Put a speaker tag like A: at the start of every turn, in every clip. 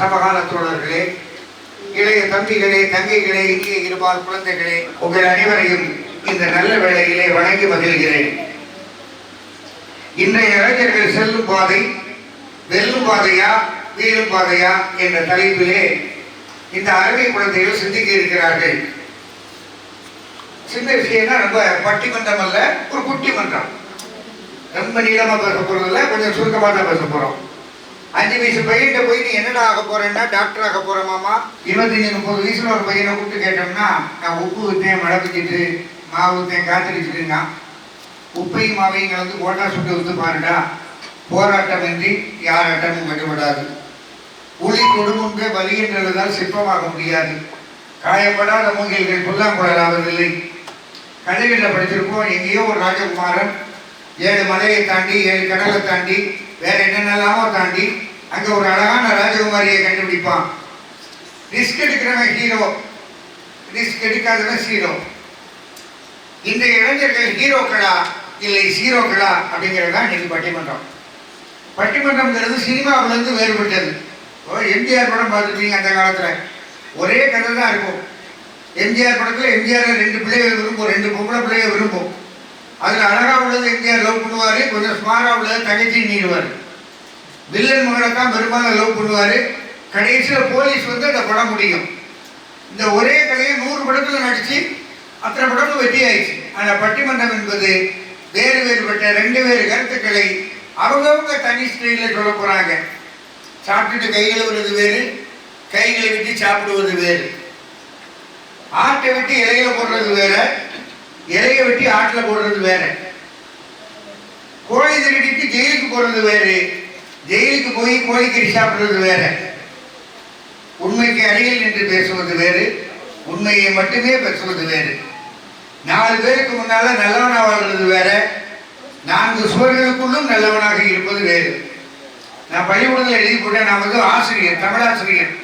A: சமகால தோழர்களே இளைய தம்பிகளே தங்கைகளே இங்கே இருபால் குழந்தைகளே உங்கள் அனைவரையும் இந்த நல்ல வேளையிலே வணங்கி மகிழ்கிறேன். இன்றைய இளைஞர்கள் செல்லும் பாதை வெல்லும் பாதையா வீழும் பாதையா என்ற தலைப்பிலே இந்த அருமை குழந்தைகள் சிந்திக்க இருக்கிறார்கள். சின்ன விஷயம்னா ரொம்ப பட்டிமன்றம் அல்ல ஒரு குட்டி மன்றம் ரொம்ப நீளமா பேச போறதில்ல கொஞ்சம் சுருக்கமாக தான் பேச போறோம். அஞ்சு வயசு பையன்கிட்ட போய் நீ என்னடா ஆக போறேன்னா டாக்டர் ஆக போற மாமா? இருபத்தஞ்சு முப்பது வயசுல ஒரு பையனை கூப்பிட்டு கேட்டோம்னா நான் உப்பு வித்தேன் மழை பெஞ்சிட்டு மாவு ஊத்தேன் காத்தடிச்சுட்டுங்க உப்பையும் மாவையும் கலந்து ஓட்டா சுட்டு வித்து பாருடா. போராட்டமின்றி யாராட்டமும் கட்டுப்படாது. உளி குடும்பமே வலி என்றதால் சிற்பமாக முடியாது. காயப்படாத மூங்கில்கள் புல்லாங்குழலாவதில்லை கதைகளில் படிச்சிருப்போம் எங்கேயோ ஒரு ராஜகுமாரன் ஏழு மலையை தாண்டி ஏழு கடலை தாண்டி வேற என்னென்னலாமோ தாண்டி அங்க ஒரு அழகான ராஜகுமாரியை கண்டுபிடிப்பான். ரிஸ்க் எடுக்கிறவன் ஹீரோ ரிஸ்க் எடுக்காதவன் ஹீரோ இந்த இளைஞர்கள் ஹீரோக்களா இல்லை ஹீரோக்களா அப்படிங்கிறது தான் இன்னைக்கு பட்டிமன்றம். பட்டிமன்றம்ங்கிறது சினிமாவிலேருந்து வேறுபட்டது. ஓ எம்ஜிஆர் படம் பார்த்துருக்கீங்க அந்த காலத்தில். ஒரே கதை தான் இருக்கும். எம்ஜிஆர் படத்தில் எம்ஜிஆர் ரெண்டு பிள்ளைகள் விரும்பும் ரெண்டு பொம்பளை பிள்ளைகள் விரும்பும். அதில் அழகாக உள்ளது எம்ஜிஆர் லவ் பண்ணுவார் கொஞ்சம் ஸ்மாராக உள்ளது தகச்சி நீடுவார். வில்லன் மகளை தான் பெரும்பாலும் லவ் பண்ணுவார். கடைசியில் போலீஸ் வந்து அந்த படம் முடியும். இந்த ஒரே கதையை நூறு படத்தில் நடித்து அத்தனை படமும் வெற்றி ஆயிடுச்சு. ஆனால் பட்டிமன்றம் என்பது வேறு வேறுபட்ட ரெண்டு வேறு கருத்துக்களை அவங்கவுங்க தனி ஸ்டைலில் சொல்ல போகிறாங்க சாப்பிட்டுட்டு கை கழுவுறது வேறு கைகளை விட்டு சாப்பிடுவது வேறு. ஆட்டை வெட்டி இலையில போடுறது வேறு. இலையை வெட்டி ஆட்டில் போடுறது வேற. கோழி திருடிட்டு ஜெயிலுக்கு போடுறது வேறு. ஜெயிலுக்கு போய் கோழிக்கறி சாப்பிட்றது வேற. உண்மைக்கு அருகில் நின்று பேசுவது வேறு. உண்மையை மட்டுமே பேசுவது வேறு. நாலு பேருக்கு முன்னால நல்லவனாக வாழ்றது வேற. நான்கு சுவர்களுக்குள்ளும் நல்லவனாக இருப்பது வேறு. நான் பள்ளிக்கூடத்தில் எழுதி போட்டேன். நான் வந்து ஆசிரியர் தமிழாசிரியர்.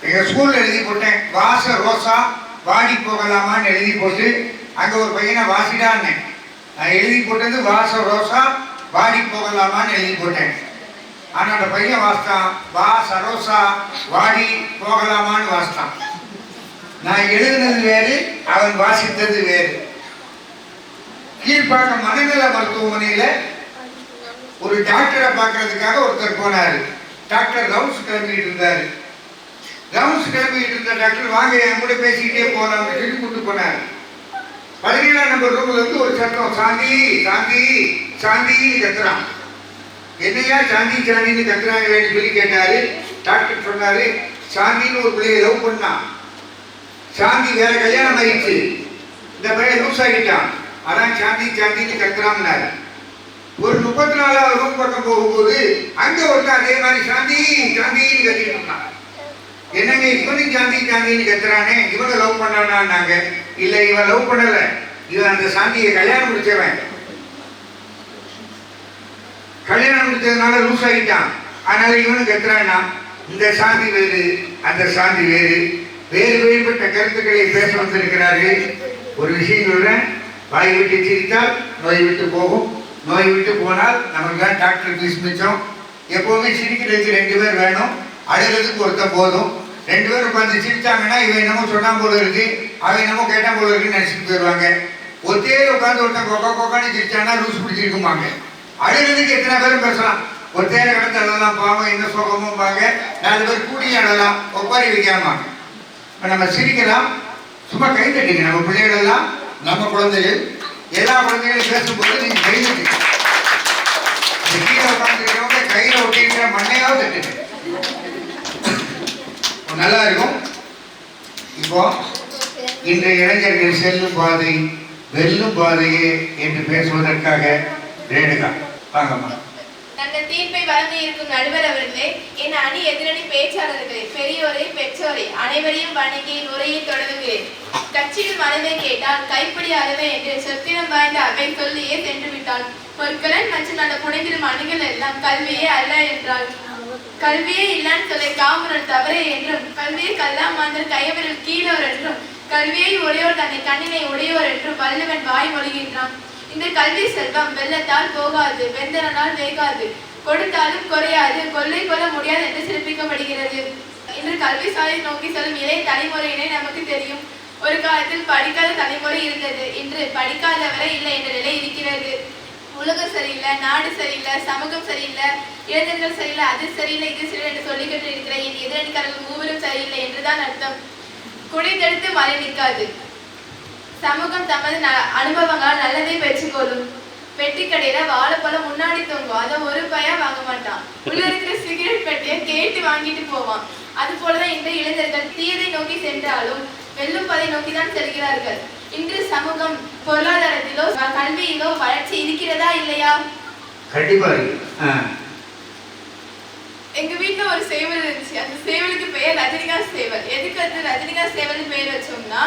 A: எங்கள் ஸ்கூலில் எழுதி போட்டேன். வாச ரோசா வாடி போகலாமான்னு எழுதி போட்டு அங்கே ஒரு பையனை வாசிடான்னு. நான் எழுதி போட்டது வாச ரோசா வாடி போகலாமான்னு எழுதி போட்டேன். ஆனால் அந்த பையன் வாசித்தான் வா சரோசா வாடி போகலாமான்னு வாசித்தான் நான் எழுதினது வேறு அவன் வாசித்தது வேறு. கீழ்ப்பாக்கம் மனநல மருத்துவமனையில் ஒரு டாக்டரை பார்க்கறதுக்காக ஒருத்தர் போனாரு. டாக்டர் ரவுண்ட்ஸ் கிளம்பிட்டு இருந்தாரு. ரவுண்ட்ஸ் கிளம்பிட்டு இருந்த டாக்டர் வாங்க என் கூட பேசிக்கிட்டே போகலாம்னு சொல்லி கூப்பிட்டு போனார். பதினேழாம் நம்பர் ரூம்ல இருந்து ஒரு சத்தம் சாந்தி சாந்தி சாந்தின்னு கத்துறான் என்னையா சாந்தி சாந்தின்னு கத்துறாங்களேன்னு சொல்லி கேட்டாரு. டாக்டர் சொன்னாரு சாந்தின்னு ஒரு பிள்ளைய லவ் பண்ணான். சாந்தி வேற கல்யாணம் ஆயிடுச்சு. இந்த பையன் லூஸ் ஆகிட்டான். அதான் சாந்தி சாந்தின்னு கத்துறான்னாரு ஒரு முப்பத்தி நாலாவது ரூம் பக்கம் போகும்போது அங்க ஒருத்தர் அதே மாதிரி சாந்தி சாந்தின்னு கத்திட்டு என்னங்க இவனும் சாந்தி சாந்தின்னு கத்துறானே? இவங்க லவ் பண்ணானாங்க இல்லை இவன் லவ் பண்ணலை. இவன் அந்த சாந்தியை கல்யாணம் முடிச்சவன் கல்யாணம் முடிச்சதுனால லூஸ் ஆகிட்டான். அதனால இவனும் கத்துறானா இந்த சாந்தி வேறு அந்த சாந்தி வேறு. வேறு வேறுபட்ட கருத்துக்களை பேச வந்திருக்கிறார்கள். ஒரு விஷயம் சொல்றேன். வாய் விட்டு சிரித்தால் நோய் விட்டு போகும். நோய் விட்டு போனால் நமக்கு தான் டாக்டர் ஃபீஸ் மிச்சம். எப்போவுமே சிரிக்கிறதுக்கு ரெண்டு பேர் வேணும். அழுகிறதுக்கு ஒருத்தன் போதும். ரெண்டு பேரும் உட்காந்து சிரிச்சாங்கன்னா இவன் என்னமோ சொன்னான் போல இருக்கு அவன் என்னமோ கேட்டான் போல இருக்குன்னு நினைச்சிட்டு போயிடுவாங்க ஒத்தே உட்காந்து ஒருத்தன் கொக்கா கொக்கான்னு சிரிச்சான்னா லூஸ் பிடிச்சிருக்குமாங்க அழுகிறதுக்கு எத்தனை பேரும் பேசலாம். ஒத்தையில கடந்து அழலாம் பாவம் என்ன சோகமும் பாங்க நாலு பேர் கூடி அழலாம் ஒப்பாரி வைக்காமாங்க இப்போ நம்ம சிரிக்கலாம் சும்மா கை தட்டிங்க. நம்ம பிள்ளைகளெல்லாம் நம்ம குழந்தைகள் எல்லா குழந்தைகளும் பேசும்போது நீங்க கை தட்டுங்க. கீழே உட்காந்துருக்கிறவங்க கையில ஒட்டியிருக்கிற மண்ணையாவது தட்டுங்க. நல்லா இருக்கும் இப்போ இன்றைய இளைஞர்கள் செல்லும் பாதை வெல்லும் பாதையே என்று பேசுவதற்காக ரேணுகா வாங்கம்மா.
B: தங்கள் தீர்ப்பை வழங்கி இருக்கும் நடுவர் அவர்களே என் அணி எதிரணி பேச்சாளர்களே பெரியோரை பெற்றோரை அனைவரையும் வணங்கி என் உரையை தொடங்குகிறேன். கட்சியில் மனதை கேட்டால் கைப்பிடி அளவே என்று சொத்திரம் வாய்ந்த அவை சொல்லியே சென்று விட்டான் ஒரு பொற்களன் மற்றும் அந்த புனைந்திரும் அணிகள் எல்லாம் கல்வியே அல்ல என்றாள். கல்வியே இல்லான்னு சொல்லை காமுரன் தவறே என்றும் கல்வியை கல்லாமாந்தர் கையவரில் கீழோர் என்றும் கல்வியை உடையோர் தன்னை கண்ணினை உடையோர் என்றும் வள்ளுவன் வாய் மொழிகின்றான். இந்த கல்வி செல்வம் வெள்ளத்தால் போகாது வெந்தரனால் வேகாது
C: கொடுத்தாலும் குறையாது கொள்ளை கொள்ள முடியாது என்று சிறப்பிக்கப்படுகிறது. இன்று கல்வி சாலை நோக்கி செல்லும் இளைய தலைமுறையினை நமக்கு தெரியும். ஒரு காலத்தில் படிக்காத தலைமுறை இருந்தது இன்று படிக்காதவரை இல்லை என்ற நிலை இருக்கிறது. உலகம் சரியில்லை நாடு சரியில்லை சமூகம் சரியில்லை இளைஞர்கள் சரியில்லை அது சரியில்லை இது சரியில்லை என்று சொல்லிக்கிட்டு இருக்கிற என் எதிரணிக்காரர்கள் மூவரும் சரியில்லை என்றுதான் அர்த்தம். குடித்தெடுத்து மழை நிற்காது. சமூகம் தமது ந- அனுபவங்களால் நல்லதை பெற்றுக்கொள்ளும் பெட்டி கடையில வாழைப்பழம் முன்னாடி தொங்கும் அதை ஒரு பையா வாங்க மாட்டான். உள்ள இருக்கிற சிகரெட் பெட்டியை கேட்டு வாங்கிட்டு போவான். அது போலதான் இந்த இளைஞர்கள் தீயதை நோக்கி சென்றாலும் வெல்லும் பதை நோக்கி தான் செல்கிறார்கள். இன்று சமூகம் பொருளாதாரத்திலோ கல்வியிலோ வளர்ச்சி இருக்கிறதா இல்லையா?
A: கண்டிப்பா.
C: எங்க வீட்ல ஒரு சேவல் இருந்துச்சு. அந்த சேவலுக்கு பெயர் ரஜினிகாந்த் சேவல். எதுக்கு அது ரஜினிகாந்த் சேவல் பேர் வச்சோம்னா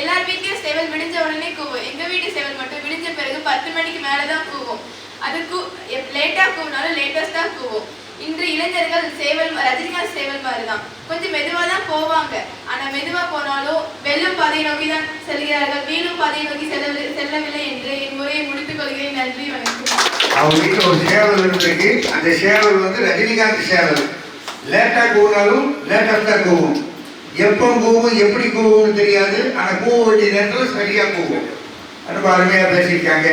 C: எல்லார் வீட்லயும் சேவல் விடிஞ்ச உடனே கூவும். எங்க வீட்டு சேவல் மட்டும் விடிஞ்ச பிறகு பத்து மணிக்கு மேலதான் கூவும். அது கூ லேட்டா கூவினாலும் லேட்டஸ்ட் கூவும். இன்று இளைஞர்கள் சேவல் ரஜினிகாந்த் சேவல் மாதிரி தான் கொஞ்சம் மெதுவாக தான் போவாங்க. ஆனால் மெதுவாக போனாலும் வெல்லும் பாதையை நோக்கி தான் செல்கிறார்கள். வீணும் பாதையை நோக்கி செல்லவில்லை செல்லவில்லை என்று என் முறையை முடித்துக் கொள்கிறேன். நன்றி வணக்கம்.
A: அவங்க வீட்டில் ஒரு சேவல் இருந்திருக்கு. அந்த சேவல் வந்து ரஜினிகாந்த் சேவல். லேட்டாக கூவினாலும் தான் கூவும். எப்போ கூவும் எப்படி கூவும்னு தெரியாது. ஆனால் கூவ வேண்டிய நேரத்தில் சரியாக கூவும். ரொம்ப அருமையாக பேசியிருக்காங்க.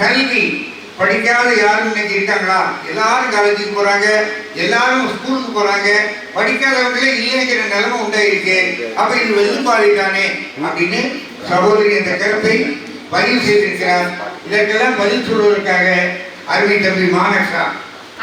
A: கல்வி. படிக்காத யாரும் இன்னைக்கு இருக்காங்களா? எல்லாரும் காலேஜுக்கு போறாங்க எல்லாரும் ஸ்கூலுக்கு போறாங்க படிக்காதவங்களே இல்லைங்கிற நிலைமை உண்டாயிருக்கு. அப்ப இது வெள்ளுப்பாடி தானே அப்படின்னு சகோதரி இந்த கருத்தை பதிவு செய்திருக்கிறார். இதற்கெல்லாம் பதில் சொல்வதற்காக அருமை தம்பி மானக்ஷா.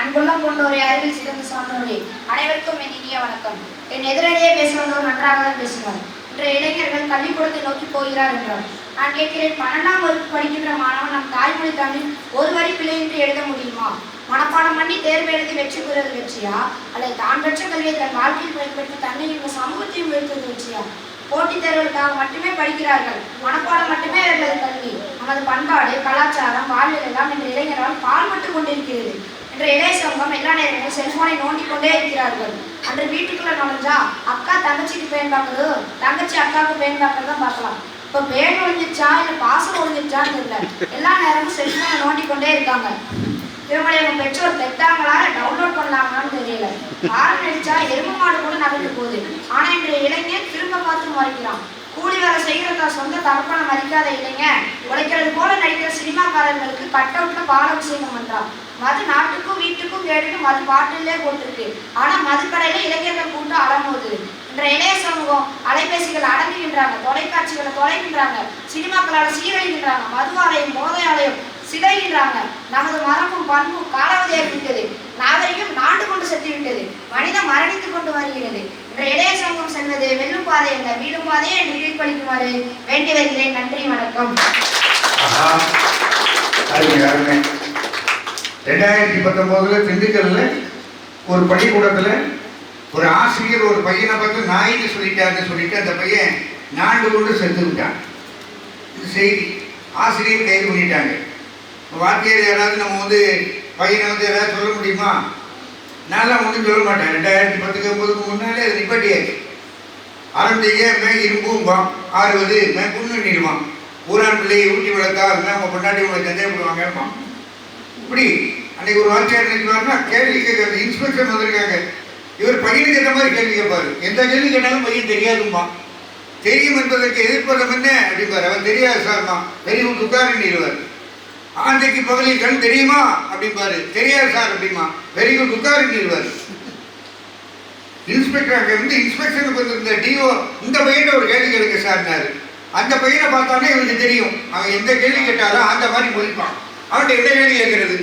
D: அன்புள்ள கொண்டோரே அறிவில் சிறந்த சார்ந்தோரே அனைவருக்கும் என் இனிய வணக்கம். என் எதிரடியே பேசுவதோ நன்றாக தான் பேசுவார். இன்றைய இளைஞர்கள் பள்ளிக்கூடத்தை நோக்கி போகிறார் என்றார். நான் கேட்கிறேன் பன்னெண்டாம் வகுப்பு படிக்கின்ற மாணவன் நம் தாய்மொழி தமிழ் ஒரு வரி பிள்ளையின்றி எழுத முடியுமா? மனப்பாடம் பண்ணி தேர்வு எழுதி வெற்றி பெறுவது வெற்றியா? அல்லது தான் பெற்ற கல்வியை தன் வாழ்க்கையில் பயன்படுத்தி தன்னை இந்த சமூகத்தையும் உயர்த்துவது வெற்றியா? போட்டித் தேர்வுகளுக்காக மட்டுமே படிக்கிறார்கள். மனப்பாடம் மட்டுமே அவர்களது கல்வி. நமது பண்பாடு கலாச்சாரம் வாழ்வியல் எல்லாம் இன்று இளைஞரால் பால்பட்டு கொண்டிருக்கிறது இன்று இளைய சமூகம் எல்லா நேரங்களும் செல்போனை நோண்டிக் கொண்டே இருக்கிறார்கள். அன்று வீட்டுக்குள்ள நுழைஞ்சா அக்கா தங்கச்சிக்கு பேன் பார்க்கறது தங்கச்சி அக்காவுக்கு பேன் பார்க்கறது தான் பார்க்கலாம். இப்போ பேன் ஒழிஞ்சிச்சா இல்லை பாசம் ஒழிஞ்சிருச்சான்னு தெரியல. எல்லா நேரமும் செல்போனை நோண்டிக்கொண்டே இருக்காங்க. இவங்களை அவங்க பெற்றோர் பெத்தாங்களா? டவுன்லோட் பண்ணலாங்களான்னு தெரியல. ஆரன் அடிச்சா எருமை மாடு கூட நகர்ந்து போகுது. ஆனா இன்றைய இளைஞன் திரும்ப பார்த்து மறைக்கிறான். கூலி வேலை செய்கிறதா சொந்த தகப்பனை மதிக்காத இல்லைங்க உழைக்கிறது போல நடிக்கிற சினிமாக்காரர்களுக்கு கட் அவுட்ல பாலாபிஷேகம் பண்றான். மது நாட்டுக்கும் வீட்டுக்கும் கேட்டுட்டு மது பாட்டிலே போட்டிருக்கு. ஆனா மதுக்கடையில இளைஞர்கள் கூட்டம் அலமோது இன்றைய இளைய சமூகம் அலைபேசிகள் அடங்குகின்றாங்க தொலைக்காட்சிகளை தொலைகின்றாங்க சினிமாக்களால் சீரழிகின்றாங்க மதுவாலயம் போதையாலயம் சிதைகின்றாங்க. நமது மரபும் பண்பும் காலாவதியாகி விட்டது நாகரிகம் நாண்டு கொண்டு செத்து விட்டது மனிதன் மரணித்துக் கொண்டு வருகிறது. இன்றைய இளைய சமூகம் செல்வது வெல்லும் பாதை என்ற வீடும் பாதையை என்று தீர்ப்பளிக்குமாறு வேண்டி வருகிறேன். நன்றி வணக்கம்.
A: ரெண்டாயிரத்தி பத்தொன்பதுல திண்டுக்கல்ல ஒரு பள்ளிக்கூடத்துல ஒரு ஆசிரியர் ஒரு பையனை பார்த்து நாயின்னு சொல்லிட்டாருன்னு சொல்லிட்டு அந்த பையன் நாண்டு கொண்டு செத்து விட்டான். இது செய்தி. ஆசிரியர் கைது பண்ணிட்டாங்க. வார்த்தையில் யாராவது நம்ம வந்து பையனை வந்து எதாவது சொல்ல முடியுமா? நான்லாம் ஒன்றும் சொல்ல மாட்டேன். ரெண்டாயிரத்தி பத்துக்கு ஒன்பதுக்கு முன்னாலே அது நிப்பாட்டியாச்சு. ஆரம்பிச்சீங்க மே இரும்பும்பான் ஆறுவது மே புண்ணு நீடுவான் ஊரான் பிள்ளையை ஊட்டி வளர்த்தா மே அவங்க பொண்டாட்டி உங்களை கேட்பான் இப்படி அன்னைக்கு ஒரு வார்த்தையாளர் நினைச்சுவாருன்னா கேள்வி கேட்கறது. இன்ஸ்பெக்டர் வந்திருக்காங்க. இவர் பையனுக்கு கேட்ட மாதிரி கேள்வி கேட்பாரு. எந்த கேள்வி கேட்டாலும் பையன் தெரியாதும்மா. தெரியும் என்பதற்கு எதிர்ப்பதம் என்ன அப்படிம்பாரு. அவன் தெரியாது சார்மா வெரி குட் உட்காரு ஆந்தைக்கு பகலில் கண் தெரியுமா அப்படிம்பாரு. தெரியாது சார் அப்படிமா வெரி குட் உட்காரு நீடுவார் இன்ஸ்பெக்டர் அங்கே வந்து இன்ஸ்பெக்ஷனுக்கு வந்திருந்த டிஓ இந்த பையன் ஒரு கேள்வி கேளுங்க சார்னாரு அந்த பையனை பார்த்தானே இவனுக்கு தெரியும். அவன் எந்த கேள்வி கேட்டாலும் அந்த மாதிரி முழிப்பான். அவன்கிட்ட எந்த கேள்வி கேட்கறது?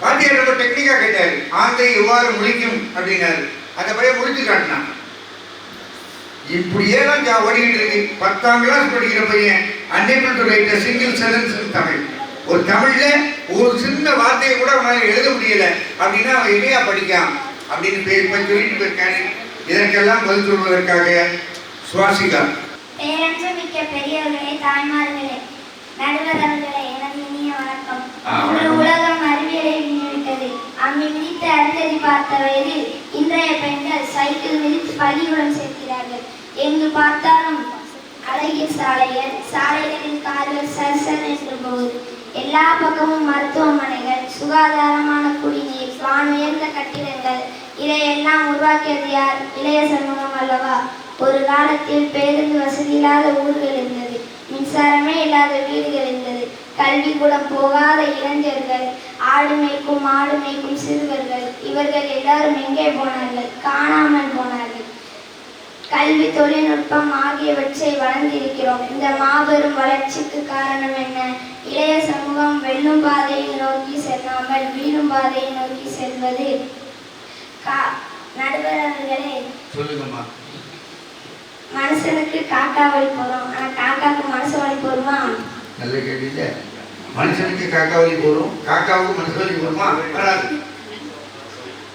A: வாத்தியார் ரொம்ப டெக்னிக்காக கேட்டாரு. ஆந்தை எவ்வாறு முழிக்கும் அப்படின்னாரு. அந்த பையன் முழிச்சு காட்டினான். இப்படியே தான் ஜா- ஓடிக்கிட்டு இருக்கு. பத்தாம் கிளாஸ் படிக்கிற பையன் unable to write single sentence Tamil ஒரு தமிழ்ல ஒரு சின்ன வார்த்தையை கூட அவனால எழுத முடியல. அப்படின்னா அவன் இணையா படிக்கான்? அப்படின்னு பே- இப்ப சொல்லிட்டு போயிருக்காரு. இதற்கெல்லாம் பதில் சொல்வதற்காக சுவாசிகா.
E: பேரன்புமிக்க பெரியவர்களே தாய்மார்களே நடுவர் அவர்களே எனது இனிய வணக்கம். உலகம் அம்மி மிதித்து அறிந்தறி பார்த்த வயதில் இன்றைய பெண்கள் சைக்கிள் மிதித்து பள்ளிக்கூடம் சேர்க்கிறார்கள். எங்கு பார்த்தாலும் அழகிய சாலைகள் சாலைகளில் கார்கள் சர்சர் என்று போகுது. எல்லா பக்கமும் மருத்துவமனைகள் சுகாதாரமான குடிநீர் வானுயர்ந்த கட்டிடங்கள் இதையெல்லாம் உருவாக்கியது யார்? இளைய சமூகம் அல்லவா? ஒரு காலத்தில் பேருந்து வசதி இல்லாத ஊர்கள் இருந்தது. மின்சாரமே இல்லாத வீடுகள் இருந்தது. கல்விக்கூடம் போகாத இளைஞர்கள் ஆடு மேய்க்கும் மாடு மேய்க்கும் சிறுவர்கள் இவர்கள் எல்லாரும் எங்கே போனார்கள்? காணாமல் போனார்கள். கல்வி தொழில்நுட்பம் ஆகியவற்றை வளர்ந்திருக்கிறோம். இந்த மாபெரும் வளர்ச்சிக்கு காரணம் என்ன? இளைய சமூகம் வெல்லும் பாதையை நோக்கி செல்லாமல் வீழும் பாதையை நோக்கி செல்வது. கா நடுவர் அவர்களே
A: சொல்லுங்கம்மா.
E: மனுஷனுக்கு காக்கா வழி போறோம் ஆனா காக்காக்கு மனுஷ வழி போருமா
A: நல்ல கேட்டீங்க மனுஷனுக்கு காக்கா வலி போடும் காக்காவுக்கு மனுஷ வலி போடுமா வராது.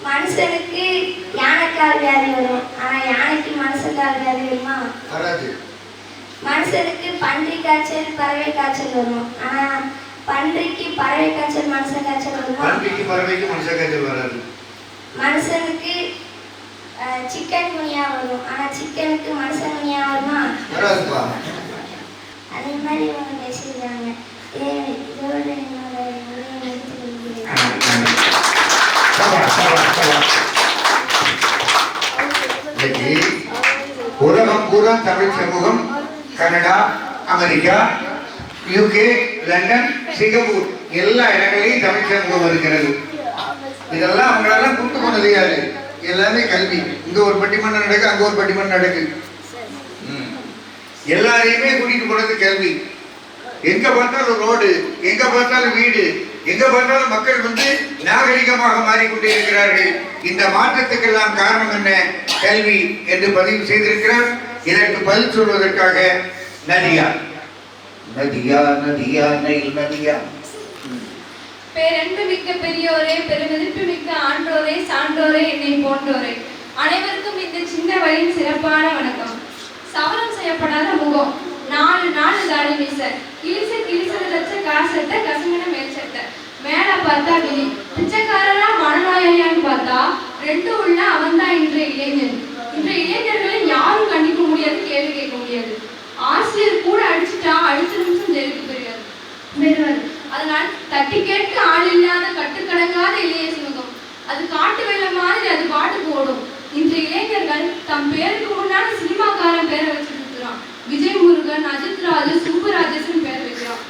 E: மனுஷனுக்கு யானைக்கால் வியாதி வரும். ஆனா யானைக்கு மனுஷக்கால் வியாதி வருமா?
A: வராது.
E: மனுஷனுக்கு பன்றி காய்ச்சல் பறவை காய்ச்சல் வரும். ஆனா பன்றிக்கு பறவை காய்ச்சல் மனுஷன் காய்ச்சல் வருமா?
A: பன்றிக்கு பறவைக்கு மனுஷ காய்ச்சல் வராது.
E: மனுஷனுக்கு சிக்கன் குனியா வரும். ஆனா சிக்கனுக்கு மனுஷன் குனியா வருமா?
A: வராதுப்பா. America UK London Singapore. எல்லா இடங்களையும் தமிழ் சமூகம் இருக்கிறது. இதெல்லாம் அவங்களெல்லாம் கூட்டு போன யாரு எல்லாமே கல்வி. இங்க ஒரு பட்டிமன்றம் நடக்கு அங்க ஒரு பட்டிமன்றம் நடக்கு. ம். எல்லாரையுமே கூட்டிட்டு போனது கல்வி. எங்க பார்த்தாலும் ரோடு எங்க பார்த்தாலும் வீடு எங்க பார்த்தாலும் மக்கள் வந்து நாகரிகமாக மாறிக்கொண்டே இருக்கிறார்கள். இந்த மாற்றத்துக்கெல்லாம் காரணம் என்ன? கல்வி என்று பதிவு செய்திருக்கிறார். இதற்கு பதில் சொல்வதற்காக நதியா நதியா நதியா நெயில் நதியா.
B: பேரன்பு மிக்க பெரியோரே பெருமதிப்பு மிக்க ஆண்டோரே சான்றோரே என்னை போன்றோரே. அனைவருக்கும் இந்த சின்ன வயதின் சிறப்பான வணக்கம். சவரம் செய்யப்படாத முகம். நாலு நாலு தாடி மீச கிழிச கிழிசது லட்ச காசட்ட கசங்கின மேல்சட்ட மேல பார்த்தா விழி. பிச்சைக்காரனா மனநோயாளியான்னு பார்த்தா ரெண்டும் உள்ள அவன்தான் இன்றைய இளைஞன். இன்றைய இளைஞர்களை யாரும் கண்டிக்க முடியாது கேள்வி கேட்க முடியாது. ஆசிரியர் கூட அடிச்சுட்டா அடுத்த நிமிஷம் ஜெயிலுக்கு போயிருக்காரு பெறுவர் அதனால் தட்டி கேட்க ஆள் இல்லாத கட்டுக்கடங்காத இளைய சிவகம். அது காட்டு வெள்ளம் மாதிரி அது பாட்டுக்கு ஓடும். இன்று இளைஞர்கள் தம் பேருக்கு முன்னாடி சினிமாக்காரன் பேரை வச்சு சுத்துறான் விஜய் முருகன் அஜித் ராஜ் சுப்புராஜேசன் பேர் வைக்கிறான்.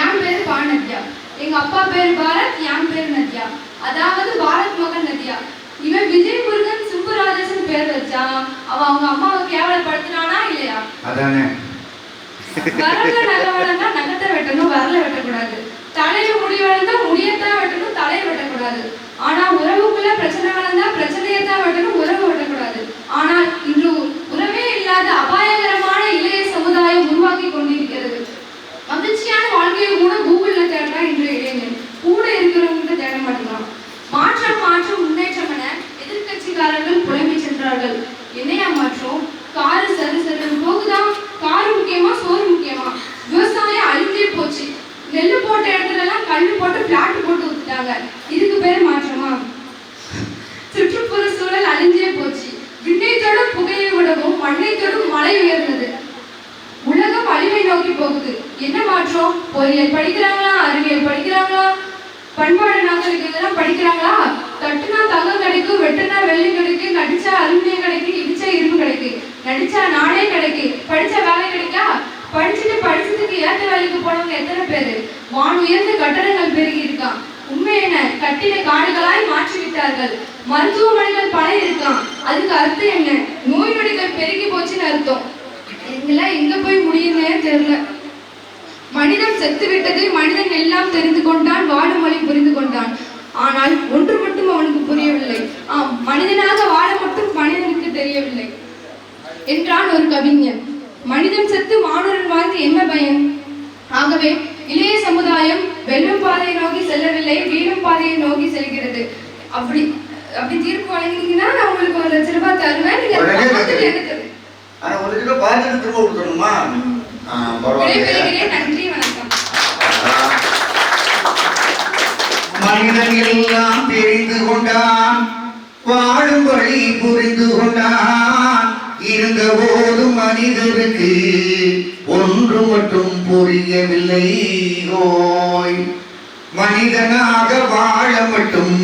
B: என் பேரு பானத்யா. எங்க அப்பா பேரு பாரத் என் பேரு நத்யா. அதாவது பாரத் மகன் நத்யா. இவன் விஜய் முருகன் சுப்புராஜேசன் பேர் வச்சா அவன் அவங்க அம்மாவை கேவலப்படுத்தினானா இல்லையா?
A: அதானே.
B: வரல நகை வளர்ந்தா நகத்தை வெட்டணும் வரல வெட்டக்கூடாது. தலையில முடி வளர்ந்தா முடியத்தான் வெட்டணும் தலையை வெட்டக்கூடாது. ஆனா உறவுக்குள்ள பிரச்சனை வளர்ந்தா பிரச்சனையத்தான் வெட்டணும் உறவு வெட்டக்கூடாது. ஆனால் இன்று உறவே இல்லாத அபாயகரமான இளைய சமுதாயம் உருவாக்கி கொண்டிருக்கிறது. மகிழ்ச்சியான வாழ்க்கையை கூட கூகுள்ல தேடுறா இன்றைய இளைஞன். கூட இருக்கிறவங்க தேட மாட்டேங்கிறான். மாற்றம் மாற்றம் முன்னேற்றம் என எதிர்க்கட்சிக்காரர்கள் புலம்பி சென்றார்கள் என்னையா மாற்றம் காரு சரி சரி போகுதா காரு முக்கியமா சோறு முக்கியமா விவசாயம் அழிஞ்சே போச்சு நெல்லு போட்ட கல்லு போட்டு பிளாட் போட்டு ஊத்துட்டாங்க இதுக்கு பேர் மாற்றமா? சுற்றுப்புற சூழல் அழிஞ்சே போச்சு. விண்ணை புகையை விடவும் மண்ணைத்தோடும் மழை உயர்ந்தது. உலகம் அழிவை நோக்கி போகுது. என்ன மாற்றம்? பொறியியல் படிக்கிறாங்களா? அறிவியல் படிக்கிறாங்களா? பண்பாடு நாங்களுக்கு இதெல்லாம் படிக்கிறாங்களா? தட்டுனா தங்கம் கிடைக்கும் வெட்டுனா வெள்ளி கிடைக்கும் நடிச்சா அலுமினியம் கிடைக்கும் இடிச்சா இரும்பு கிடைக்கும் நடிச்சா நாடே கிடைக்கும் படிச்சா வேலை கிடைக்கா? படிச்சுட்டு படிச்சதுக்கு ஏற்ற வேலைக்கு போனவங்க எத்தனை பேர்? வான் உயர்ந்த கட்டடங்கள் பெருகி இருக்கான் உண்மை என்ன? கட்டிட காடுகளாய் மாற்றி விட்டார்கள் மருத்துவமனைகள் பல இருக்கான் அதுக்கு அர்த்தம் என்ன? நோய் நொடிகள் பெருகி போச்சுன்னு அர்த்தம். இதெல்லாம் எங்க போய் முடியும்னே தெரியல. மனிதன் செத்து விட்டதை மனிதன் எல்லாம் தெரிந்து கொண்டான் வாழும் மொழி புரிந்து கொண்டான். ஆனால் ஒன்று மட்டும் அவனுக்கு புரியவில்லை. ஆம் மனிதனாக வாழ மட்டும் மனிதனுக்கு தெரியவில்லை. என்றான் ஒரு கவிஞன். மனிதன் செத்து மானுடன் வாழ்ந்து என்ன பயன் ஆகவே இளைய சமுதாயம் வெல்லும் பாதையை நோக்கி செல்லவில்லை வீழும் பாதையை நோக்கி செல்கிறது. அப்படி அப்படி தீர்ப்பு வழங்கினீங்கன்னா நான் உங்களுக்கு ஒரு லட்ச ரூபாய் தருவேன். நீங்க.
A: ஆனா ஒரு பார்த்துட்டு திரும்ப கொடுக்கணுமா?
B: நன்றி வணக்கம்.
A: மனிதன் எல்லாம் தெரிந்து கொண்டான் வாழும் வழி புரிந்து கொண்டான். இருந்த போதும் மனிதருக்கு ஒன்று மட்டும் புரியவில்லை. ஓய் மனிதனாக வாழ மட்டும்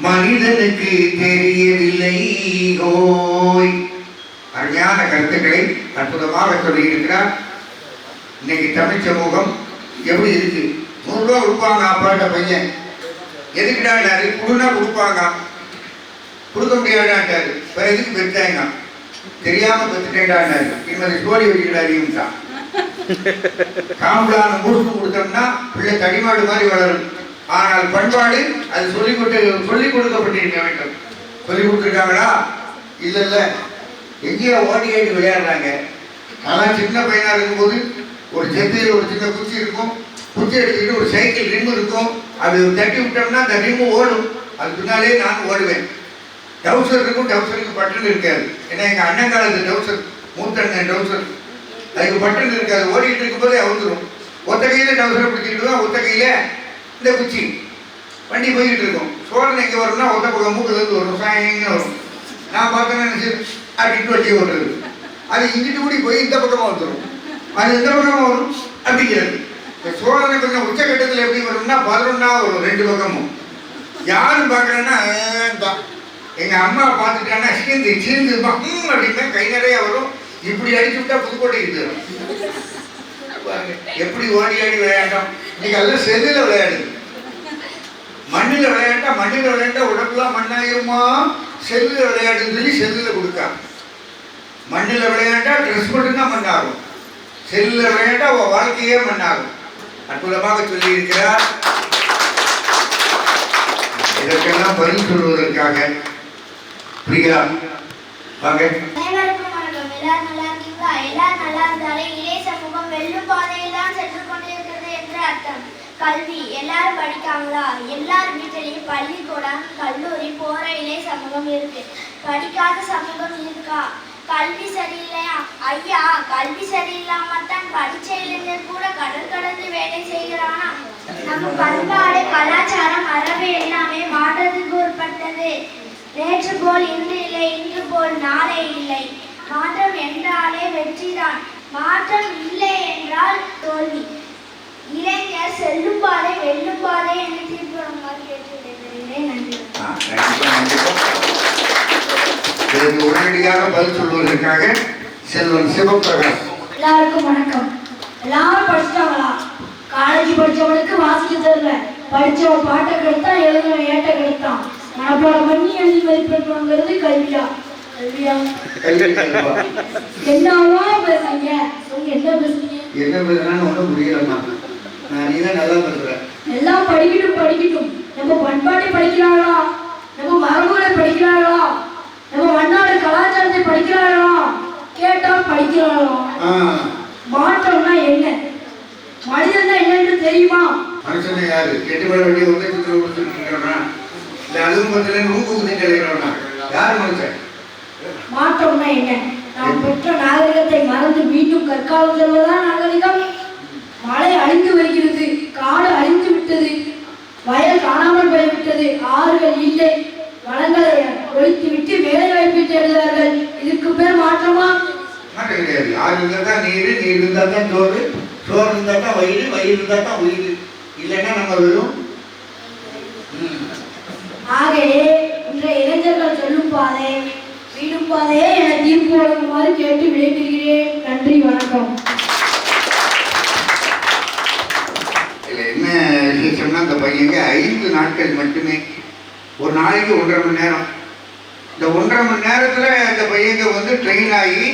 A: மனிதனுக்கு தெரியவில்லை. ஓய் அருமையான கருத்துக்களை அற்புதமாக சொல்லியிருக்கிறார். இன்னைக்கு தமிழ் சமூகம் எப்படி இருக்கு? நூறு ரூபா கொடுப்பாங்க அப்பாட்ட பையன் எதுக்குடாண்டாரு கொடுனா கொடுப்பாங்க. கொடுக்க முடியாதாண்டாரு வேற எதுக்கு பெற்றாங்க தெரியாம பெற்றுட்டேன்டாண்டாரு இனிமேல் சோழி வச்சுக்கிறாரையும் தான் காம்பளான முழுக்கு கொடுத்தோம்னா பிள்ளை தடிமாடு மாதிரி வளரும். ஆனால் பண்பாடு அது சொல்லிக் கொடுத்து சொல்லிக் கொடுக்கப்பட்டிருக்க வேண்டும். சொல்லிக் கொடுத்துருக்காங்களா? இல்ல இல்ல எங்கேயோ ஓடி ஆடி விளையாடுறாங்க. நான் சின்ன பையனா இருக்கும்போது ஒரு செத்தியில் ஒரு சின்ன குச்சி இருக்கும். குச்சி எடுத்துக்கிட்டு ஒரு சைக்கிள் ரிம் இருக்கும். அது தட்டி விட்டோம்னா அந்த ரிம்மு ஓடும். அது பின்னாலே நான் ஓடுவேன். டவுசர் இருக்கும் டவுசருக்கு பட்டன் இருக்காது. ஏன்னா எங்கள் அண்ணன் காலத்து டவுசர் மூத்த அண்ணன் டவுசர் அதுக்கு பட்டன் இருக்காது. ஓடிக்கிட்டு இருக்கும்போதே அவுந்துடும் ஒத்த கையில் டவுசரை பிடிச்சிக்கிட்டு ஒத்த கையில் இந்த குச்சி. வண்டி போய்கிட்டு இருக்கும். சோழன் எங்கே வரும்னா ஒத்த பக்கம் மூக்குலேருந்து வரும். சாயங்க வரும். நான் பார்த்தேன்னு நினச்சி அப்படின்ட்டு வண்டி ஓட்டுறது. அது இங்கிட்டு கூடி போய் இந்த பக்கமாக வந்துடும் அது இந்த பக்கமாக வரும். அப்படிங்கிறது. இந்த சோழனை கொஞ்சம் உச்சகட்டத்தில் எப்படி வரும்னா பதினொன்னா வரும் ரெண்டு பக்கமும். யாரும் பார்க்கலன்னா தான். எங்கள் அம்மா பார்த்துட்டாங்கன்னா சீந்து சீந்து ஹம் அப்படின்னா கை நிறைய வரும். இப்படி அடிச்சு விட்டா புதுக்கோட்டைக்கு தரும் எப்படி ஓடி ஆடி விளையாண்டோம் இன்னைக்கு எல்லாம் செல்லில் விளையாடுது. மண்ணில் விளையாண்டா மண்ணில் விளையாண்டா உடம்புலாம் மண்ணாயிருமா? செல்லில் விளையாடுன்னு சொல்லி செல்லில் கொடுக்கா மண்ணில் விளையாண்டா ட்ரெஸ் மட்டும்தான் மண்ணாகும். செல்லில் விளையாண்டா உன் வாழ்க்கையே மண்ணாகும். அற்புதமாக சொல்லியிருக்கிறார். இதற்கெல்லாம் பதில் சொல்வதற்காக புரியுதா வாங்க.
E: எல்லாரும் நல்லா நல்லா சென்று கொண்டிருக்கிறது அர்த்தம். கல்வி எல்லாரும் படிக்காங்களா? எல்லார் வீட்டிலையும் பள்ளிக்கூடம் கல்லூரி போற இளைய சமூகம் இருக்கு. படிக்காத சமூகம் இருக்கா? கல்வி சரியில்லையா? ஐயா கல்வி சரியில்லாம தான் படிச்ச இளைஞர் கூட கடல் கடந்து வேலை செய்கிறானா? நம்ம பண்பாடு கலாச்சாரம் மரபு எல்லாமே மாற்றத்துக்கு உட்பட்டது. நேற்று போல் இன்று இல்லை இன்று போல் நாளை இல்லை. மாற்றம் என்றாலே வெற்றிதான். மாற்றம் இல்லை என்றால் தோல்வி. இளைஞர் செல்லும் பாதை வெல்லும் பாதை என்று தீர்ப்பு வழங்குமாறு கேட்டு விடைபெறுகிறேன் நன்றி.
A: இதற்கு உடனடியாக பதில் சொல்வதற்காக செல்வன் சிவபிரகாஷ்
F: எல்லாருக்கும் வணக்கம். எல்லாரும் படிச்சிட்டாங்களா? காலேஜ் படிச்சவனுக்கு வாசிக்க தெரியல. படிச்சவன் பாட்டை கெடுத்தான் எழுதுவன் ஏட்ட கெடுத்தான். மனப்பாடம் பண்ணி எழுதி மதிப்பெண் வாங்குறது கல்வியா? கல்வியா. என்னவா பேசுறீங்க? என்ன பேசுறீங்க?
A: என்ன பேசுறான்னு ஒன்றும் புரியலம்மா நான் நீ தான் நல்லா பேசுற
F: எல்லாம் படிக்கட்டும் படிக்கட்டும். நம்ம பண்பாட்டை படிக்கிறார்களா நம்ம மரபுகளை படிக்கிறார்களா நம்ம மண்ணாடு கலாச்சாரத்தை படிக்கிறார்களா கேட்டா படிக்கிறார்களா
A: ஆ,
F: மாற்றம்னா என்ன? மனிதன் என்னன்னு தெரியுமா?
A: மனுஷனை யாரு? கெட்டு போட வேண்டிய ஒன்றை இல்லை அதுவும் பத்தில நூக்கு குத்தி தெரிகிறவனா யார் மனுஷன்?
F: மாற்றம்னா என்ன? நாம் பெற்ற நாகரிகத்தை மறந்து மீண்டும் கற்காலம் செல்வதா நாகரிகம்? மழை அழிந்து வருகிறது காடு அழிந்து விட்டது வயல் காணாமல் போய்விட்டது ஆறுகள் இல்லை வளங்களை ஒழித்து விட்டு வேலை வாய்ப்பை தேடுகிறார்கள். இதுக்கு பேர் மாற்றமா?
A: கிடையாது. ஆறு இருந்தால் தான் நீர் நீர் இருந்தால் தான் சோறு சோறு இருந்தால் தான் வயிறு வயிறு இருந்தால் தான் உயிர். இல்லைன்னா நம்ம வெறும்.
F: ஆகவே இன்றைய இளைஞர்கள் சொல்லும் பாதை வீடும் பாதையே என தீர்ப்பு வழங்குமாறு கேட்டு விடைபெறுகிறேன். நன்றி வணக்கம்.
A: என்ன விசேஷம்னா அந்த பையங்க ஐந்து நாட்கள் மட்டுமே. ஒரு நாளைக்கு ஒன்றரை மணி நேரம். இந்த ஒன்றரை மணி நேரத்தில் அந்த பையங்க வந்து ட்ரெயின் ஆகி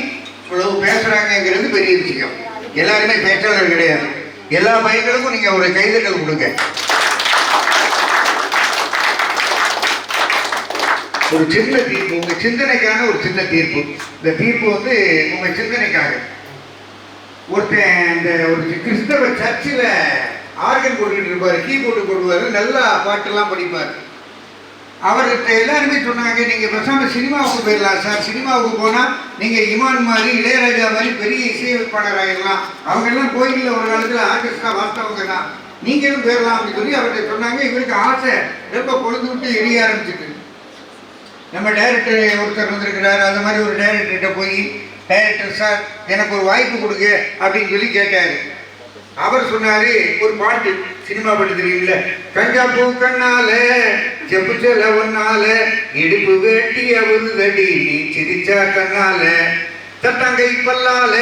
A: இவ்வளவு பேசுகிறாங்கங்கிறது பெரிய விஷயம். எல்லாருமே பேச்சாளர் கிடையாது. எல்லா பையங்களுக்கும் நீங்கள் ஒரு கைதட்டல் கொடுங்க. ஒரு சின்ன தீர்ப்பு உங்க சிந்தனைக்கான ஒரு சின்ன தீர்ப்பு. இந்த தீர்ப்பு வந்து உங்க சிந்தனைக்காக. ஒருத்தன் இந்த ஒரு கிறிஸ்தவ சர்ச்சில் ஆர்கன் போட்டுக்கிட்டு இருப்பார் கீபோர்டு போடுவார் நல்லா பாட்டெல்லாம் படிப்பார். அவர்கிட்ட எல்லாருமே சொன்னாங்க நீங்கள் பேசாம சினிமாவுக்கு போயிடலாம் சார். சினிமாவுக்கு போனால் நீங்கள் இமான் மாதிரி இளையராஜா மாதிரி பெரிய இசையமைப்பாளர் ஆகிடலாம் அவங்க எல்லாம் கோயிலில் ஒரு காலத்தில் ஆர்கெஸ்ட்ரா வாஸ்தவங்க தான். நீங்களும் போயிடலாம் அப்படின்னு சொல்லி அவர்கிட்ட சொன்னாங்க. இவருக்கு ஆசை ரொம்ப பொழுது விட்டு எரிய ஆரம்பிச்சிட்டு நம்ம டைரக்டர் ஒருத்தர் வந்திருக்கிறார் அந்த மாதிரி ஒரு டைரக்டர்கிட்ட போய் டைரக்டர் சார் எனக்கு ஒரு வாய்ப்பு கொடுங்க அப்படின்னு சொல்லி கேட்டார். அவர் சொன்னாரு ஒரு பாட்டு சினிமா பாட்டு தெரியுங்கள கஞ்சா பூ கண்ணால செப்பு செல ஒன்னால இடுப்பு வேட்டி அவருதடி நீ சிரிச்சா கண்ணால தட்டங்கை பல்லால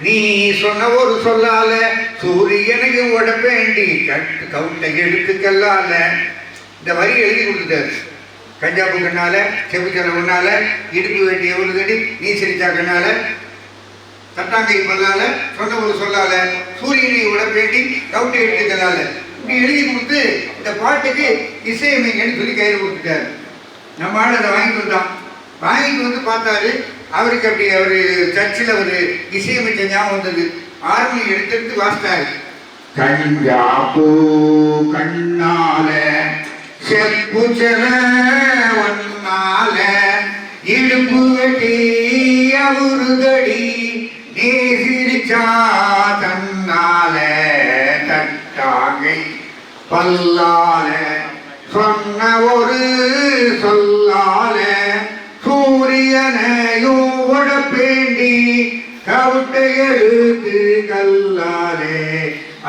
A: நீ சொன்ன ஒரு சொல்லால சூரியனையும் உடப்பேண்டி கட்டு கவுண்டை எடுத்து கல்லால. இந்த வரி எழுதி கொடுத்துட்டாரு. கஞ்சாப்பு கண்ணால செப்பு செல ஒன்னால இடுப்பு வேட்டி அவருதடி நீ சிரிச்சா கண்ணால தட்டாங்கை பண்ணால சொன்ன ஒரு சொல்லால சூரியனை உடப்பேண்டி கவுண்டை எடுத்து இப்படி எழுதி கொடுத்து இந்த பாட்டுக்கு இசையமைங்கன்னு சொல்லி கையில் கொடுத்துட்டாரு. நம்ம ஆள் அதை வாங்கிட்டு வந்தான். வாங்கிட்டு வந்து பார்த்தாரு அவருக்கு அப்படி அவர் சர்ச்சில் ஒரு இசையமைச்ச ஞாபகம் வந்தது. ஆர்மி எடுத்தெடுத்து வாசித்தாரு. கஞ்சாப்பூ கண்ணால செப்பு செல ஒன்னால இடுப்பு வெட்டி அவருதடி நீ சிரிச்சா தன்னால தட்டாகை பல்லால. சொன்ன ஒரு சொல்லால சூரியனையும் உடப்பேண்டி கவுட்டை எழுத்து கல்லாலே.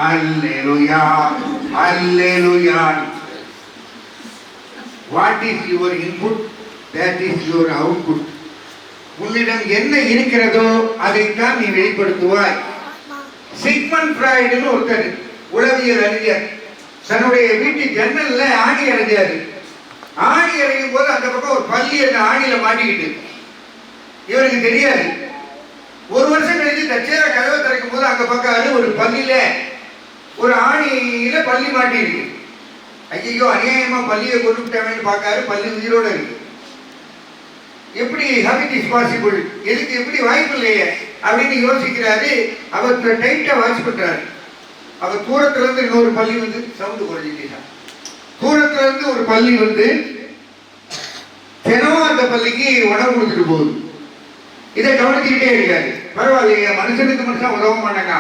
A: Hallelujah hallelujah. What is your input that is your output உன்னிடம் என்ன இருக்கிறதோ அதைத்தான் நீ வெளிப்படுத்துவாய். சிக்மன் பிராய்டுன்னு ஒருத்தர் உளவியல் அறிஞர். தன்னுடைய வீட்டு ஜன்னல்ல ஆணி அடைஞ்சாரு ஆணி அடையும் போது அந்த பக்கம் ஒரு பள்ளி அந்த ஆணியில மாட்டிக்கிட்டு. இவருக்கு தெரியாது. ஒரு வருஷம் கழிச்சு தச்சேரா கதவை திறக்கும் போது அங்க பக்கம் அது ஒரு பள்ளியில ஒரு ஆணியில பள்ளி மாட்டிருக்கு ஐயோ அநியாயமா பள்ளியை கொண்டு விட்டாங்கன்னு பார்க்காரு பள்ளி உயிரோட இருக்கு எப்படி ஹவ் இட் இஸ் பாசிபிள் எதுக்கு எப்படி வாய்ப்பு இல்லையே? அப்படின்னு யோசிக்கிறாரு. அவர் டைட்டா வாட்ச் பண்றாரு. அவர் தூரத்துல இருந்து இன்னொரு பள்ளி வந்து சவுண்டு குறைஞ்சிட்டா தூரத்துல இருந்து ஒரு பள்ளி வந்து தினமும் அந்த பள்ளிக்கு உணவு கொடுத்துட்டு போகுது. இதை கவனிச்சுக்கிட்டே இருக்காரு. பரவாயில்லையே மனுஷனுக்கு மனுஷன் உதவ மாட்டாங்க.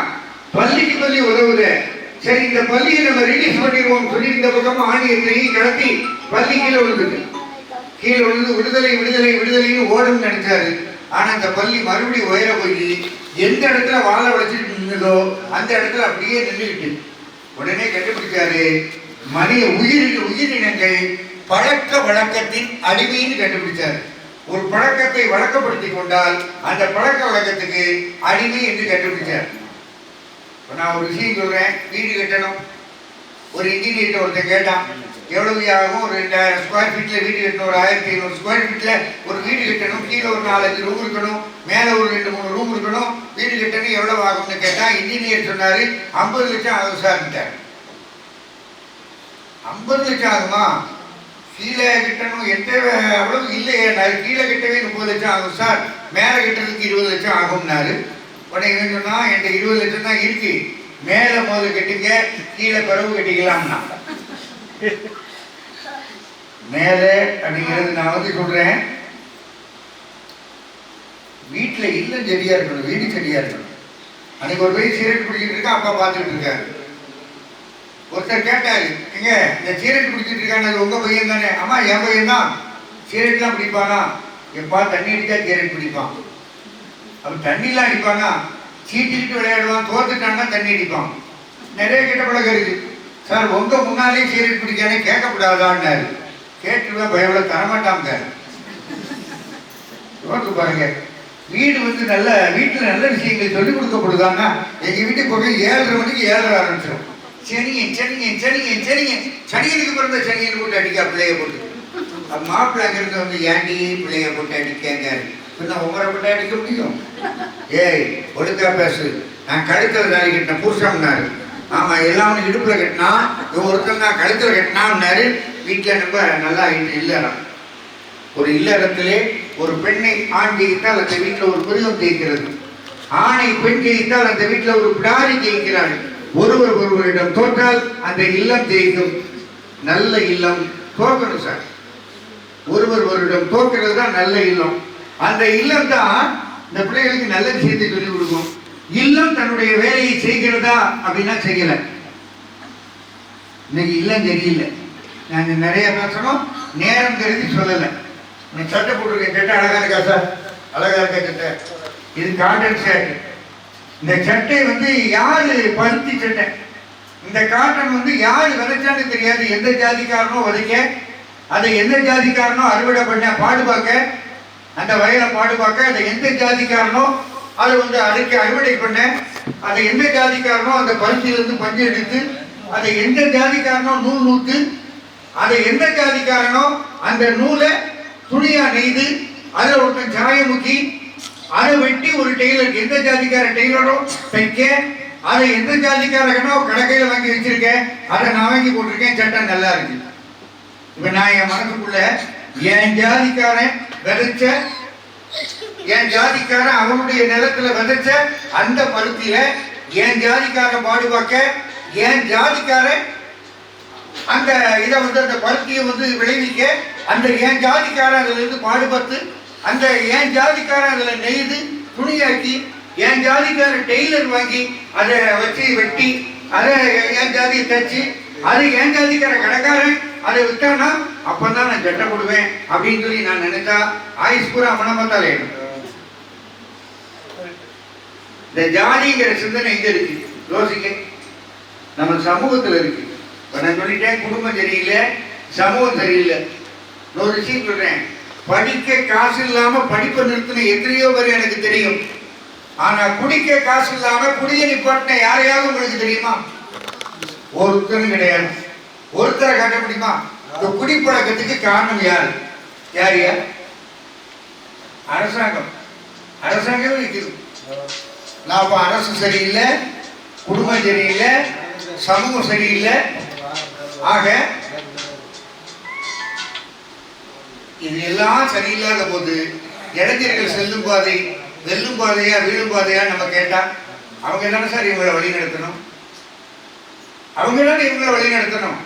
A: பள்ளிக்கு பள்ளி உதவுதே. சரி இந்த பள்ளியை நம்ம ரிலீஸ் பண்ணிடுவோம் சொல்லி இந்த பக்கம் ஆணியை திரும்பி கடத்தி பள்ளி கீழே விழுந்துட்டு கீழே விழுந்து விடுதலை விடுதலை விடுதலைன்னு ஓடும் நினைச்சாரு. ஆனா அந்த பள்ளி மறுபடியும் உயர போய் எந்த இடத்துல வாழை வளைச்சிட்டு நின்றுதோ அந்த இடத்துல அப்படியே நின்றுக்கிட்டு உடனே கண்டுபிடிச்சாரு மனித உயிர் உயிரினங்கள் பழக்க வழக்கத்தின் அடிமைன்னு கண்டுபிடிச்சாரு. ஒரு பழக்கத்தை வழக்கப்படுத்தி கொண்டால் அந்த பழக்க வழக்கத்துக்கு அடிமை என்று கண்டுபிடிச்சார். இப்போ நான் ஒரு விஷயம் சொல்கிறேன் வீடு கட்டணும். ஒரு இன்ஜினியர்கிட்ட ஒருத்தன் கேட்டான் எவ்வளவு ஆகும் ஒரு ரெண்டாயிரம் ஸ்கொயர் ஃபீட்டில் வீடு கட்டணும்? ஒரு ஆயிரத்தி ஐநூறு ஸ்கொயர் ஃபீட்டில் ஒரு வீடு கட்டணும். கீழே ஒரு நாலஞ்சு ரூம் இருக்கணும். மேலே ஒரு ரெண்டு மூணு ரூம் இருக்கணும். வீடு கட்டணும் எவ்வளோ ஆகும்னு கேட்டால் இன்ஜினியர் சொன்னார் ஐம்பது லட்சம் ஆகும் சார்ன்ட்டார் ஐம்பது லட்சம் ஆகுமா? கீழே கட்டணும். எந்த அவ்வளவு இல்லையே நான் கீழே கட்டவே முப்பது லட்சம் ஆகும் சார் மேலே கட்டுறதுக்கு இருபது லட்சம் ஆகும்னாரு. உடனே இவன் சொன்னா என்கிட்ட இருபது லட்சம் தான் இருக்கு. மேலே முதல்ல கட்டுங்க கீழே பிறகு கட்டிக்கலாம்னா. மேலே அப்படிங்கிறது நான் வந்து சொல்றேன். வீட்டுல இல்லம் செடியா இருக்கணும் வீடு செடியா இருக்கணும். அன்னைக்கு ஒரு போய் சீரட் குடிச்சிட்டு இருக்கா அப்பா பார்த்துட்டு இருக்காரு. ஒருத்தர் கேட்டாரு எங்க இந்த சீரட் குடிச்சிட்டு இருக்கானே அது உங்க பையன் தானே? அம்மா என் பையன் தான். சீரட்லாம் பிடிப்பானா எப்பா தண்ணி அடிச்சா சீரட் பிடிப்பான் அவன் தண்ணிலாம் அடிப்பாங்க. சீட்டிட்டு விளையாடுவான் தோத்துட்டான்னா தண்ணி அடிப்பான் நிறைய கிட்ட பழக்கம் இருக்கு. சார் உங்க முன்னாலேயே சீரட் பிடிக்கானே கேட்கக்கூடாதான்னாரு கேட்டுருவேன் பயவில் தரமாட்டாங்க யோசிச்சு பாருங்க. வீடு வந்து நல்ல வீட்டில் நல்ல விஷயங்கள் சொல்லிக் கொடுக்கப்படுதான்னா எங்கள் வீட்டுக்கு போய் ஏழரை மணிக்கு ஏழரை ஆரம்பிச்சிடும் சரிங்க சரிங்க சரிங்க சரிங்க சனியனுக்கு பிறந்த சனியன் போட்டு அடிக்கா பிள்ளைய போட்டு. மாப்பிள்ளை அங்கிருந்து வந்து ஏண்டி பிள்ளைய போட்டு அடிக்கங்க பின்ன உங்களை போட்டு அடிக்க முடியும் ஏய் ஒழுங்கா பேசு. நான் கழுத்தில் தாலி கட்டின புருஷம்னாரு ஆமா எல்லாம் இடுப்பில் இடுப்புல கட்டினா இவன் ஒருத்தன் தான் கழுத்தில் கட்டினான்னாரு. வீட்டில் நம்ம நல்லா இல்லறம் ஒரு இல்லறத்திலே ஒரு பெண்ணை ஆண் ஜெயித்தால் அந்த வீட்டில் ஒரு மிருகம் ஜெயிக்கிறது. ஆணை பெண் ஜெயித்தால் அந்த வீட்டில் ஒரு பிடாரி ஜெயிக்கிறாள். ஒருவர் ஒருவரிடம் தோற்றால் அந்த இல்லம் ஜெயிக்கும். நல்ல இல்லம் தோற்கணும் சார். ஒருவர் ஒருவரிடம் தோற்கிறது தான் நல்ல இல்லம். அந்த இல்லம் தான் இந்த பிள்ளைகளுக்கு நல்ல விஷயத்தை சொல்லிக் கொடுக்கும். இல்லம் தன்னுடைய வேலையை செய்கிறதா அப்படின்னா செய்யல. இன்னைக்கு இல்லம் சரியில்லை. நாங்க நிறைய பேசணும் நேரம் கருதி சொல்லலை. நீ சட்டை போட்டிருக்க சட்டை அழகா இருக்கா சார்? அழகா இருக்க சட்டை? இது காட்டன் ஷர்ட் இந்த சட்டை வந்து யாரு பருத்தி சட்டை? இந்த காட்டன் வந்து யாரு விதைச்சான்னு தெரியாது. எந்த ஜாதிக்காரனும் விதைக்க அதை எந்த ஜாதிக்காரனோ அறுவடை பண்ண பாடு பார்க்க அந்த வயலை பாடு பார்க்க அதை எந்த ஜாதிக்காரனோ அதை வந்து அறுக்க அறுவடை பண்ண அதை எந்த ஜாதிக்காரனோ அந்த பருத்தியிலிருந்து பஞ்சு எடுத்து அதை எந்த ஜாதிக்காரனோ நூல் நூத்து அதை எந்த ஜாதிக்காரனோ அந்த நூலை துணியா நெய்து அதில் ஒருத்தன் சாயமுக்கி அதை வெட்டி ஒரு டெய்லர் எந்த ஜாதிக்கார டெய்லரோ தைக்க அதை எந்த ஜாதிக்காரனோ கடைக்கையில் வாங்கி வச்சிருக்கேன் அதை நான் வாங்கி போட்டிருக்கேன் சட்டம் நல்லா இருக்கு. இப்ப நான் என் மனசுக்குள்ள என் ஜாதிக்காரன் விதைச்ச என் ஜாதிக்காரன் அவனுடைய நிலத்துல விதைச்ச அந்த பருத்தியில என் ஜாதிக்காரன் பாடுபாக்க என் ஜாதிக்காரன் அந்த இதை வந்து அந்த பருத்தியை வந்து விளைவிக்க அந்த என் ஜாதிக்காரன் அதுல இருந்து பாடுபட்டு அந்த என் ஜாதிக்காரன் அதில் நெய்து துணியாக்கி என் ஜாதிக்காரன் டெய்லர் வாங்கி அதை வச்சு வெட்டி அதை என் ஜாதியை தச்சு அது என் ஜாதிக்கார கடைக்காரன் அதை விட்டானா அப்பதான் நான் சட்டை போடுவேன் அப்படின்னு சொல்லி நான் நினைச்சா ஆயுஷ் பூரா மனமத்தால் இந்த ஜாதிங்கிற சிந்தனை எங்க இருக்கு? யோசிக்க நம்ம சமூகத்துல இருக்கு. இப்ப நான் சொல்லிட்டேன் குடும்பம் சரியில்லை சமூகம் சரியில்லை. ஒரு விஷயம் சொல்றேன். படிக்க காசு இல்லாம படிப்பை நிறுத்தின எத்தனையோ பேர் எனக்கு தெரியும். ஆனா குடிக்க காசு இல்லாம குடிய நிப்பாட்டின யாரையாவது உங்களுக்கு தெரியுமா? ஒருத்தரும் கிடையாது. ஒருத்தரை கண்டுபிடிமா முடியுமா? இந்த குடிப்பழக்கத்துக்கு காரணம் யாரு? யார் யார்? அரசாங்கம். அரசாங்கம் இருக்குது நான் அப்ப அரசு சரியில்லை குடும்பம் சரியில்லை சமூகம் சரியில்லை. ஆக இது எல்லாம் சரியில்லாத போது இளைஞர்கள் செல்லும் பாதை வெல்லும் பாதையா வீழும் பாதையா நம்ம கேட்டா அவங்க தானே சார் இவங்களை வழி நடத்தணும் அவங்க தானே இவங்களை வழி நடத்தணும்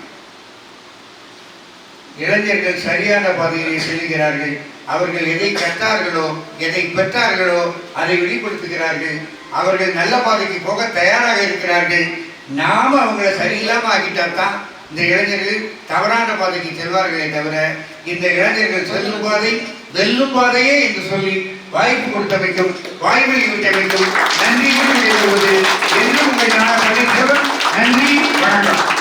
A: இளைஞர்கள் சரியான பாதையிலே செல்கிறார்கள். அவர்கள் எதை கற்றார்களோ எதை பெற்றார்களோ அதை வெளிப்படுத்துகிறார்கள். அவர்கள் நல்ல பாதைக்கு போக தயாராக இருக்கிறார்கள். நாம அவங்கள சரியில்லாமல் ஆகிட்டால் தான் இந்த இளைஞர்கள் தவறான பாதைக்கு செல்வார்களே தவிர இந்த இளைஞர்கள் செல்லும் பாதை வெல்லும் பாதையே என்று சொல்லி வாய்ப்பு கொடுத்தமைக்கும் வாய்மொழி விட்டமைக்கும் நன்றி என்று உங்கள் நன்றி வணக்கம்.